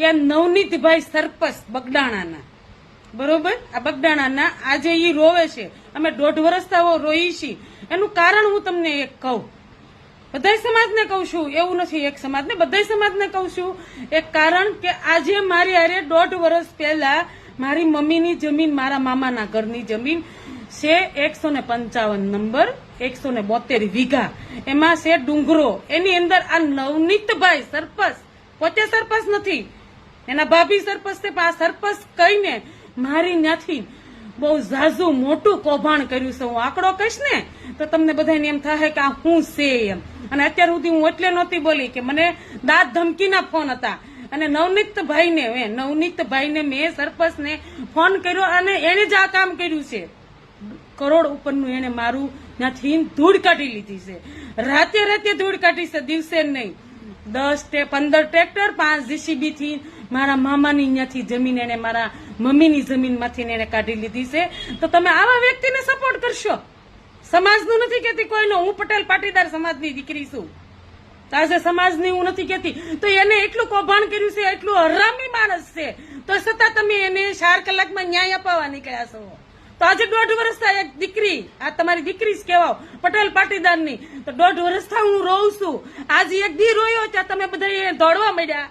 એ નવનીતભાઈ સરપસ બગડાણાના બરોબર? આ બગડાણાના આજે એ રોવે છે. અમે દોઢ વર્ષ થયો રોઈ છીએ એનું કારણ હું તમને એક કહું. બધા સમાજને કહું છું, એવું નથી એક સમાજને બધા સમાજને કહું છું. એક કારણ કે આજે મારી હારે દોઢ વર્ષ પહેલા મારી મમ્મીની જમીન મારા મામાના ઘરની જમીન છે એકસો ને પંચાવન નંબર, એકસો ને બોતેર વીઘા. એમાં છે ડુંગરો. એની અંદર આ નવનીતભાઈ સરપસ. પોતે સરપસ નથી. એના ભાભી સરપંચ છે પણ આ સરપંચ કહીને મારી ત્યાંથી બહુ ઝાઝુ મોટું કૌભાંડ કર્યું છે. હું આંકડો કહીશ ને, તો તમને બધાને એમ થાય કે આ હું છે એમ. અને અત્યાર સુધી હું એટલે નહોતી બોલી કે મને દાંત ધમકીના ફોન હતા. અને નવનીત ભાઈને મેં નવનીત ભાઈને મેં સરપંચને ફોન કર્યો અને એને જ આ કામ કર્યું છે. કરોડ ઉપરનું એને મારું ત્યાંથી ધૂળ કાઢી લીધી છે. રાતે રાતે ધૂળ કાઢી છે, દિવસે નહીં. દસ પંદર ટ્રેક્ટર, પાંચ જીસીબી થી મારા મામાની ત્યાંથી જમીન એને મારા મમ્મીની જમીનમાંથી એને કાઢી લીધી છે. તો તમે આવા વ્યક્તિને સપોર્ટ કરશો? સમાજનું નથી કેતી કોઈનો. હું પટેલ પાટીદાર સમાજની દીકરી છું. તો આજે સમાજની હું નથી કેતી તો એને એટલું કૌભાંડ કર્યું છે, એટલું હરામી માણસ છે. તો છતાં તમે એને ચાર કલાકમાં ન્યાય અપાવવા નીકળ્યા છો. તો આજે દોઢ વર્ષ થાય એક દીકરી. આ તમારી દીકરી જ કહેવાઓ, પટેલ પાટીદારની. તો દોઢ વર્ષ હું રોઉં છું. આજે એક દી રોયો ત્યાં તમે બધા દોડવા મળ્યા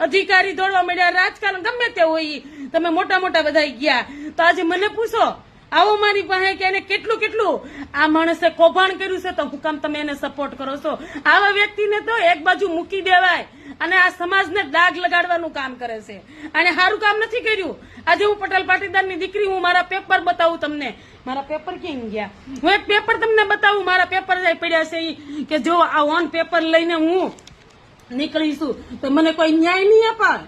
અધિકારી દોડવા મળ્યા. રાજકારણ ગમે તે હોય. તમે મોટા મોટા બધા ગયા. તો આજે મને પૂછો, આવો મારી પાસે કે એને કેટલું કેટલું? આ માણસે કૌભાંડ કર્યું છે, તો હું કામ તમે એને સપોર્ટ કરો છો? આવા વ્યક્તિને તો એક બાજુ મૂકી દેવાય અને આ સમાજને દાગ લગાડવાનું કામ કરે છે. અને સારું કામ નથી કર્યું. આજે હું પટેલ પાટીદારની દીકરી, હું મારા પેપર બતાવું તમને. મારા પેપર ક્યાં ગયા? હું એક પેપર તમને બતાવું. મારા પેપર જાય પડ્યા છે કે જો આ ઓન પેપર લઈને હું નીકળીશું. તો મને કોઈ ન્યાય નહીં અપાય.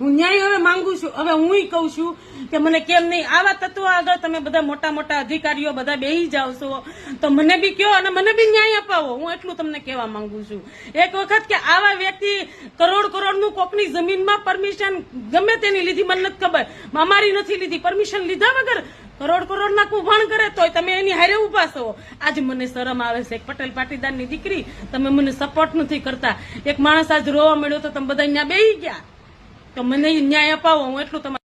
હું ન્યાય હવે માંગુ છું. હવે હું કહું છું કે મને કેમ નહીં? આવા તત્વો આગળ તમે બધા મોટા મોટા અધિકારીઓ બધા બેહી જાવ છો. તો મને બી કયો અને મને બી ન્યાય અપાવો. હું એટલું તમને કહેવા માંગુ છું. એક વખત કે આવા વ્યક્તિ કરોડ કરોડનું કોકની જમીનમાં પરમિશન ગમે તેની લીધી, મને નથી ખબર. અમારી નથી લીધી. પરમિશન લીધા વગર કરોડ કરોડ ના કુભાણ કરે તોય તમે એની હારે ઊભા છો. આજ મને શરમ આવે છે. એક પટેલ પાટીદારની દીકરી, તમે મને સપોર્ટ નથી કરતા. એક માણસ આજ રોવા મળ્યો તો તમે બધા ત્યાં બેહી ગયા. તો મને ન્યાય અપાવો, હું એટલું તમારે